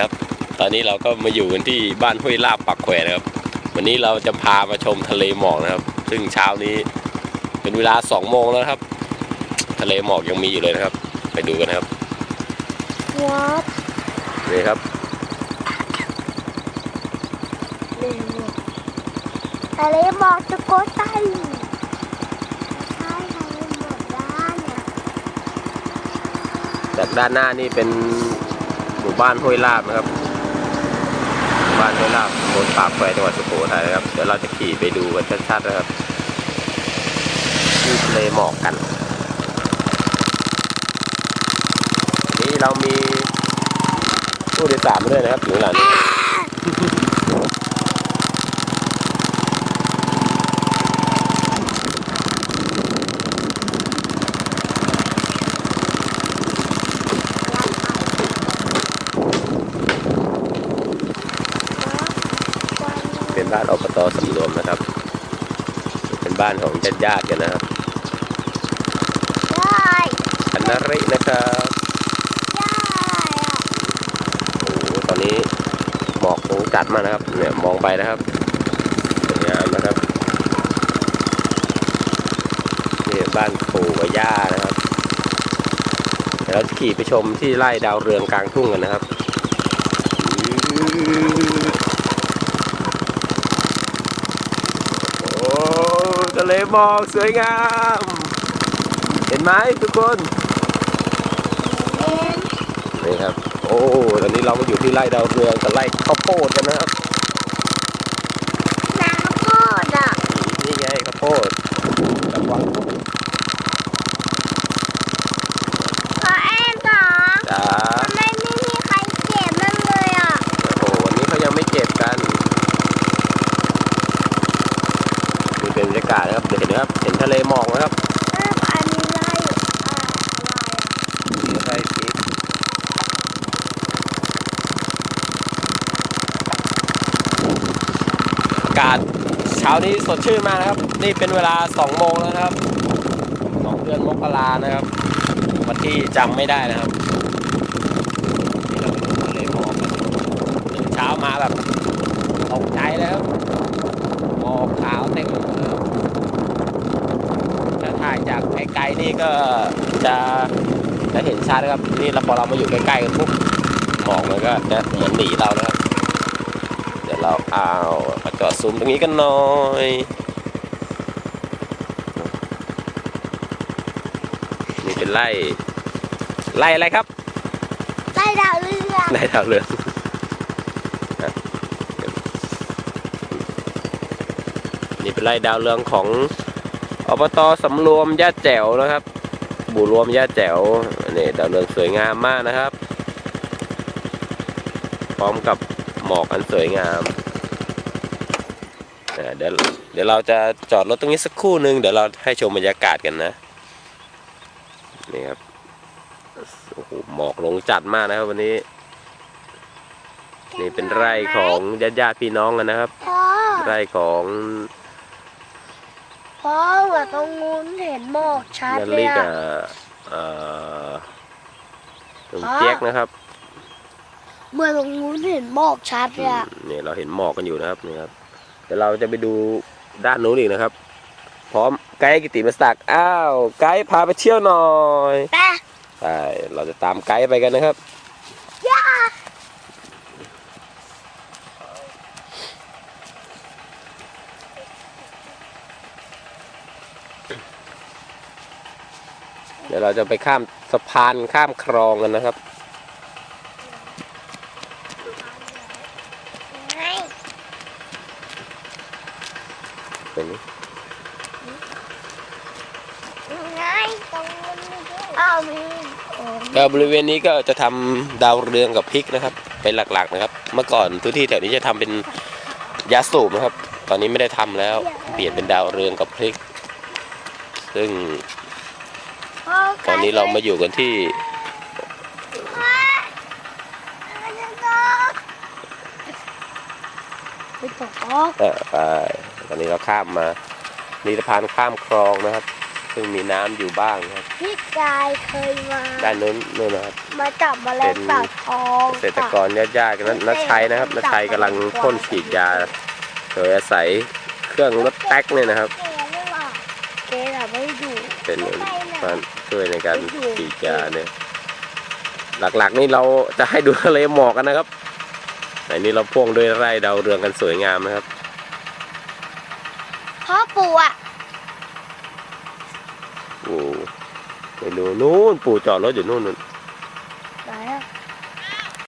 ครับ ตอนนี้เราก็มาอยู่กันที่บ้านห้วยลาบปักแขวนะครับ วันนี้เราจะพามาชมทะเลหมอกนะครับ ซึ่งเช้านี้เป็นเวลาสองโมงแล้วนะครับ ทะเลหมอกยังมีอยู่เลยนะครับ ไปดูกันครับวับนี่ครับเร็วทะเลหมอกสุโขทัยใช่ทะเลหมอกด้านเนี่ยจากด้านหน้านี่เป็นห มู่บ้านห้วยลาบนะครับ บ้านห้วยลาบบนปากแควจังหวัดสุโขทัยนะครับ เดี๋ยวเราจะขี่ไปดูกันชัดๆนะครับที่ทะเลหมอกกัน นี่เรามีผู้โดยสารมาด้วยนะครับอยู่หลังนี้ เป็นบ้านอบตสำรวมนะครับ เป็นบ้านของญาติญาติๆกันนะครับได้อันนารินะครับได้อะโอ้โหตอนนี้หมอกคงจัดมากนะครับ เนี่ยมองไปนะครับสวยงามนะครับนี่บ้านปู่กับย่านะครับเดี๋ยวเราจะขี่ไปชมที่ไร่ดาวเรืองกลางทุ่งกันนะครับ โอ้ทะ เลหมอกสวยงาม เห็นไหมทุกคนเอ็นนี่ครับ โอ้ตอนนี้เรามาอยู่ที่ไร่ดาวเรืองกับไร่ข้าวโพดกันนะครับน้ำโคตรอะนี่ไงข้าวโพดระวัง ขอแอนเหรอ จ้า ทำไมไม่มีใครเก็บมั่งเลยอะ โอ้วันนี้เขายังไม่เก็บกันนี่เป็นบรรยากาศ นะครับเดี๋ยวเห็นนะครับ เห็นทะเลหมอกนะครับเอออันนี้ไล่อ่าอะไรอะนี่ไร่ทิพย์อากาศเช้านี้สดชื่นมากนะครับ นี่เป็นเวลา2โมงแล้วนะครับ2เดือนมกรานะครับ วันที่จำไม่ได้นะครับนี่เราไปดูทะเลหมอกกันตื่นเช้ามาแบบตกใจแล้วหมอกขาวเต็มไปหมดเลยครับถ้าถ่าย จากไกลๆนี่ก็จะจะเห็นชัดนะครับนี่เราพอเรามาอยู่ใกล้ๆกันปุ๊บหมอกมันก็จะเหมือนหนีเรานะครับเดี๋ยวเราเอามาจอดซูมตรงนี้กันหน่อยนี่เป็นไร่ไร่อะไรครับไล่ดาวเรืองไร่ดาวเรืองอะนี่เป็นไร่ดาวเรืองของ อบตสำรวมย่าแจ๋วนะครับ บูรวมย่าแจ๋วนี่ดาวเรืองสวยงามมากนะครับ พร้อมกับหมอกอันสวยงามอะเดี๋ยวเดี๋ยวเราจะจอดรถตรงนี้สักครู่หนึ่งเดี๋ยวเราให้ชมบรรยากาศกันนะนี่ครับโอ้โหหมอกลงจัดมากนะครับวันนี้ นี่เป็นไร่ของญาติญาติๆพี่น้องกันนะครับพ่อไร่ของพ่อ ว่าตรงนู้นเห็นหมอกชัดนันเลลิยกอะกับเอ่อลุงเจ๊ยกนะครับเมื่อตรงนู้นเห็นหมอกชัดเลยอะนี่เราเห็นหมอกกันอยู่นะครับนี่ครับเดี๋ยวเราจะไปดูด้านนู้นอีกนะครับ พร้อมไกด์กิติมศักดิ์อ้าวไกด์พาไปเที่ยวหน่อย แต่ใช่เราจะตามไกด์ไปกันนะครับ ย่า เดี๋ยวเราจะไปข้ามสะพานข้ามคลองกันนะครับไงตรงนี้ไงตรงนู้นมีด้วยอ้าวมีโอ้ก็บริเวณนี้ก็จะทำดาวเรืองกับพริกนะครับ เป็นหลักๆนะครับ เมื่อก่อนพื้นที่แถวนี้จะทำเป็นยาสูบนะครับ ตอนนี้ไม่ได้ทำแล้ว เปลี่ยนเป็นดาวเรืองกับพริก ซึ่งพ่อตอนนี้เรามาอยู่กันที่พ่อมันจะตกไม่ตกเอ่อไปตอนนี้เราข้ามมานี่สะพานข้ามคลองนะครับ ซึ่งมีน้ำอยู่บ้างครับ พี่กายเคยมา ด้านนู้นนู่นนะครับ มาจับแมลงสาบทองเกษตรกรญาติญาติๆกันนัทชัยนะครับนัทชัยกำลังพ่นฉีดยา โดยอาศัยเครื่องรถแท็กเนี่ยนะครับ เกหรือเปล่าเกน่ะ ไม่ดูเป็นมาช่วยในการฉีดยาเนี่ย หลักๆนี่เราจะให้ดูทะเลหมอกกันนะครับอันนี้เราพ่วงด้วยไร่ดาวเรืองกันสวยงามนะครับพ่อปู่อะโอ้ไปดูนู่นปู่จอดรถอยู่นู่นนู่น